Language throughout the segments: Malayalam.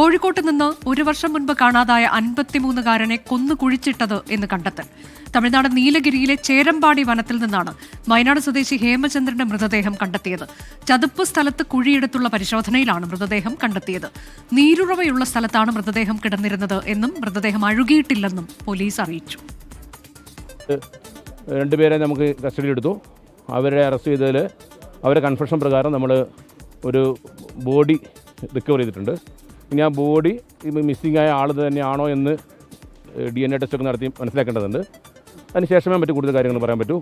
കോഴിക്കോട്ട് നിന്ന് ഒരു വർഷം മുൻപ് കാണാതായ അൻപത്തിമൂന്നുകാരനെ കൊന്നു കുഴിച്ചിട്ടത് എന്ന് കണ്ടെത്തൽ. തമിഴ്നാട് നീലഗിരിയിലെ ചേരമ്പാടി വനത്തിൽ നിന്നാണ് വയനാട് സ്വദേശി ഹേമചന്ദ്രന്റെ മൃതദേഹം കണ്ടെത്തിയത്. ചതുപ്പ് സ്ഥലത്ത് കുഴിയെടുത്തുള്ള പരിശോധനയിലാണ് മൃതദേഹം കണ്ടെത്തിയത്. നീരുറവയുള്ള സ്ഥലത്താണ് മൃതദേഹം കിടന്നിരുന്നത് എന്നും മൃതദേഹം അഴുകിയിട്ടില്ലെന്നും പോലീസ് അറിയിച്ചു. രണ്ടുപേരെ നമുക്ക് കസ്റ്റഡിയിലെടുത്തു. അവരെ അറസ്റ്റ് ചെയ്തതിൽ അവരെ കൺഫെഷൻ പ്രകാരം നമ്മൾ ഒരു ബോഡി റിക്കവർ ചെയ്തിട്ടുണ്ട്. ഇനി ആ ബോഡി മിസ്സിംഗ് ആയ ആൾ തന്നെയാണോ എന്ന് ഡി എൻ എ ടെസ്റ്റൊക്കെ നടത്തി മനസ്സിലാക്കേണ്ടതുണ്ട്. അതിന് ശേഷമേ മറ്റു കൂടുതൽ കാര്യങ്ങൾ പറയാൻ പറ്റൂ.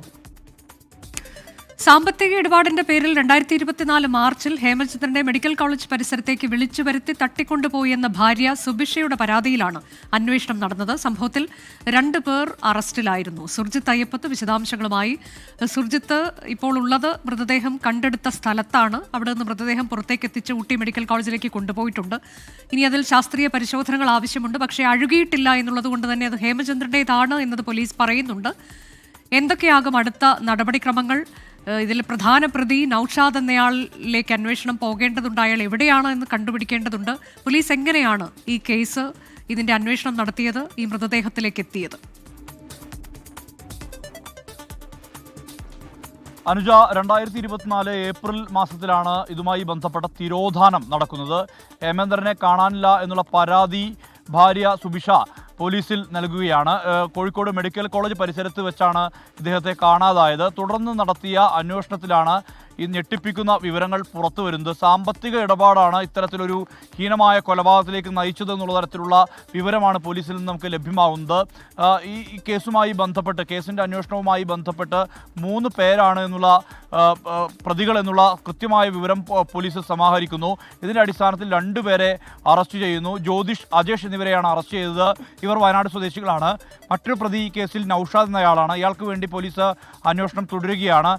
സാമ്പത്തിക ഇടപാടിന്റെ പേരിൽ രണ്ടായിരത്തി ഇരുപത്തിനാല് മാർച്ചിൽ ഹേമചന്ദ്രന്റെ മെഡിക്കൽ കോളേജ് പരിസരത്തേക്ക് വിളിച്ചു വരുത്തി തട്ടിക്കൊണ്ടുപോയി എന്ന ഭാര്യ സുബിഷയുടെ പരാതിയിലാണ് അന്വേഷണം നടന്നത്. സംഭവത്തിൽ രണ്ട് പേർ അറസ്റ്റിലായിരുന്നു. സുർജിത്ത് അയ്യപ്പത്ത് വിശദാംശങ്ങളുമായി. സുർജിത്ത് ഇപ്പോൾ ഉള്ളത് മൃതദേഹം കണ്ടെടുത്ത സ്ഥലത്താണ്. അവിടെ നിന്ന് മൃതദേഹം പുറത്തേക്ക് എത്തിച്ച് ഊട്ടി മെഡിക്കൽ കോളേജിലേക്ക് കൊണ്ടുപോയിട്ടുണ്ട്. ഇനി അതിൽ ശാസ്ത്രീയ പരിശോധനകൾ ആവശ്യമുണ്ട്. പക്ഷേ അഴുകിയിട്ടില്ല എന്നുള്ളത് കൊണ്ട് തന്നെ അത് ഹേമചന്ദ്രന്റേതാണ് എന്നത് പോലീസ് പറയുന്നുണ്ട്. എന്തൊക്കെയാകും അടുത്ത നടപടിക്രമങ്ങൾ? ഇതിൽ പ്രധാന പ്രതി നൌഷാദ് എന്നയാളിലേക്ക് അന്വേഷണം പോകേണ്ടതുണ്ട്. അയാൾ എവിടെയാണ് എന്ന് കണ്ടുപിടിക്കേണ്ടതുണ്ട്. പോലീസ് എങ്ങനെയാണ് ഈ കേസ് ഇതിന്റെ അന്വേഷണം നടത്തിയത് ഈ മൃതദേഹത്തിലേക്ക് എത്തിയത്? അനുജ രണ്ടായിരത്തി ഇരുപത്തിനാല് ഏപ്രിൽ മാസത്തിലാണ് ഇതുമായി ബന്ധപ്പെട്ട തിരോധാനം നടക്കുന്നത്. ഹേമേന്ദ്രനെ കാണാനില്ല എന്നുള്ള പരാതി ഭാര്യ സുബിഷ പോലീസിൽ നൽകുകയാണ്. കോഴിക്കോട് മെഡിക്കൽ കോളേജ് പരിസരത്ത് വെച്ചാണ് ഇദ്ദേഹത്തെ കാണാതായത്. തുടർന്ന് നടത്തിയ അന്വേഷണത്തിലാണ് ഈ ഞെട്ടിപ്പിക്കുന്ന വിവരങ്ങൾ പുറത്തു വരുന്നത്. സാമ്പത്തിക ഇടപാടാണ് ഇത്തരത്തിലൊരു ഹീനമായ കൊലപാതകത്തിലേക്ക് നയിച്ചത് എന്നുള്ള തരത്തിലുള്ള വിവരമാണ് പോലീസിൽ നിന്ന് നമുക്ക് ലഭ്യമാവുന്നത്. ഈ കേസുമായി ബന്ധപ്പെട്ട് കേസിന്റെ അന്വേഷണവുമായി ബന്ധപ്പെട്ട് മൂന്ന് പേരാണ് എന്നുള്ള പ്രതികൾ എന്നുള്ള കൃത്യമായ വിവരം പോലീസ് സമാഹരിക്കുന്നു. ഇതിന്റെ അടിസ്ഥാനത്തിൽ രണ്ടുപേരെ അറസ്റ്റ് ചെയ്യുന്നു. ജ്യോതിഷ് അജേഷ് എന്നിവരെയാണ് അറസ്റ്റ് ചെയ്തത്. ഇവർ വയനാട് സ്വദേശികളാണ്. മറ്റൊരു പ്രതി ഈ കേസിൽ നൌഷാദ് എന്നയാളാണ്. ഇയാൾക്ക് വേണ്ടി പോലീസ് അന്വേഷണം തുടരുകയാണ്.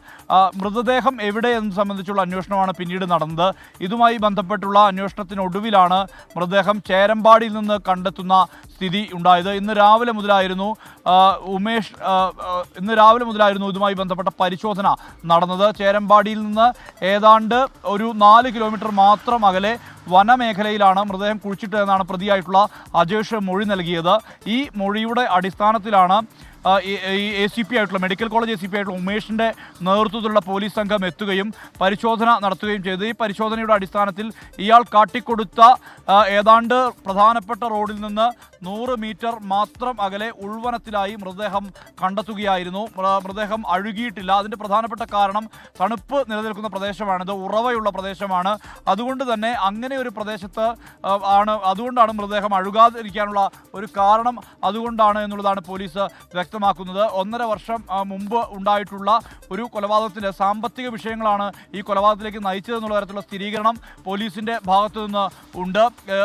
മൃതദേഹം എവിടെ എന്ന് സംബന്ധിച്ചുള്ള അന്വേഷണമാണ് പിന്നീട് നടന്നത്. ഇതുമായി ബന്ധപ്പെട്ടുള്ള അന്വേഷണത്തിനൊടുവിലാണ് മൃതദേഹം ചേരമ്പാടിയിൽ നിന്ന് കണ്ടെത്തുന്ന സ്ഥിതി ഉണ്ടായത്. ഇന്ന് രാവിലെ മുതലായിരുന്നു ഉമേഷ് ഇന്ന് രാവിലെ മുതലായിരുന്നു ഇതുമായി ബന്ധപ്പെട്ട പരിശോധന നടന്നത്. ചേരമ്പാടിയിൽ നിന്ന് ഏതാണ്ട് ഒരു നാല് കിലോമീറ്റർ മാത്രം അകലെ വനമേഖലയിലാണ് മൃതദേഹം കുഴിച്ചിട്ടതെന്നാണ് പ്രതിയായിട്ടുള്ള അജേഷ് മൊഴി നൽകിയത്. ഈ മൊഴിയുടെ അടിസ്ഥാനത്തിലാണ് ഈ എ സി പി ആയിട്ടുള്ള medical college A C P ആയിട്ടുള്ള ഉമേഷിന്റെ നേതൃത്വത്തിലുള്ള പോലീസ് സംഘം എത്തുകയും പരിശോധന നടത്തുകയും ചെയ്തു. ഈ പരിശോധനയുടെ അടിസ്ഥാനത്തിൽ ഇയാൾ കാട്ടിക്കൊടുത്ത ഏതാണ്ട് പ്രധാനപ്പെട്ട റോഡിൽ നിന്ന് നൂറ് മീറ്റർ മാത്രം അകലെ ഉൾവനത്തിലായി മൃതദേഹം കണ്ടെത്തുകയായിരുന്നു. മൃതദേഹം അഴുകിയിട്ടില്ല. അതിന്റെ പ്രധാനപ്പെട്ട കാരണം തണുപ്പ് നിലനിൽക്കുന്ന പ്രദേശമാണിത്. ഉറവയുള്ള പ്രദേശമാണ്. അതുകൊണ്ട് തന്നെ അങ്ങനെ ഒരു പ്രദേശത്ത് ആണ് അതുകൊണ്ടാണ് മൃതദേഹം അഴുകാതിരിക്കാനുള്ള ഒരു കാരണം അതുകൊണ്ടാണ് എന്നുള്ളതാണ് പോലീസ് വ്യക്തമാക്കുന്നത് ഒന്നര വർഷം മുമ്പ് ഉണ്ടായിട്ടുള്ള ഒരു കൊലപാതകത്തിന്റെ സാമ്പത്തിക വിഷയങ്ങളാണ് ഈ കൊലപാതകത്തിലേക്ക് നയിച്ചതെന്നുള്ള തരത്തിലുള്ള സ്ഥിരീകരണം പോലീസിന്റെ ഭാഗത്തു നിന്ന് ഉണ്ട്.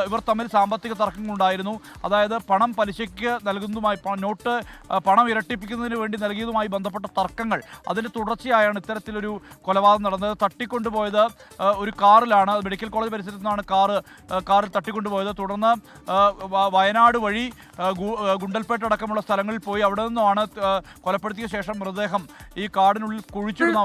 ഇവർ തമ്മിൽ സാമ്പത്തിക തർക്കങ്ങളുണ്ടായിരുന്നു അതായത് പണം പലിശയ്ക്ക് നൽകുന്നതുമായി നോട്ട് പണം ഇരട്ടിപ്പിക്കുന്നതിന് വേണ്ടി നൽകിയതുമായി ബന്ധപ്പെട്ട തർക്കങ്ങൾ. അതിന്റെ തുടർച്ചയായാണ് ഇത്തരത്തിലൊരു കൊലപാതകം നടന്നത്. തട്ടിക്കൊണ്ടുപോയത് ഒരു കാറിലാണ്. മെഡിക്കൽ കോളേജ് പരിസരത്തു നിന്നാണ് കാറ് കാറിൽ തട്ടിക്കൊണ്ടുപോയത്. തുടർന്ന് വയനാട് വഴി ഗുണ്ടൽപേട്ട അടക്കമുള്ള സ്ഥലങ്ങളിൽ പോയി. അവിടെ നിന്നുമാണ് കൊലപ്പെടുത്തിയ ശേഷം മൃതദേഹം ഈ കാടിനുള്ളിൽ കുഴിച്ചിടുന്ന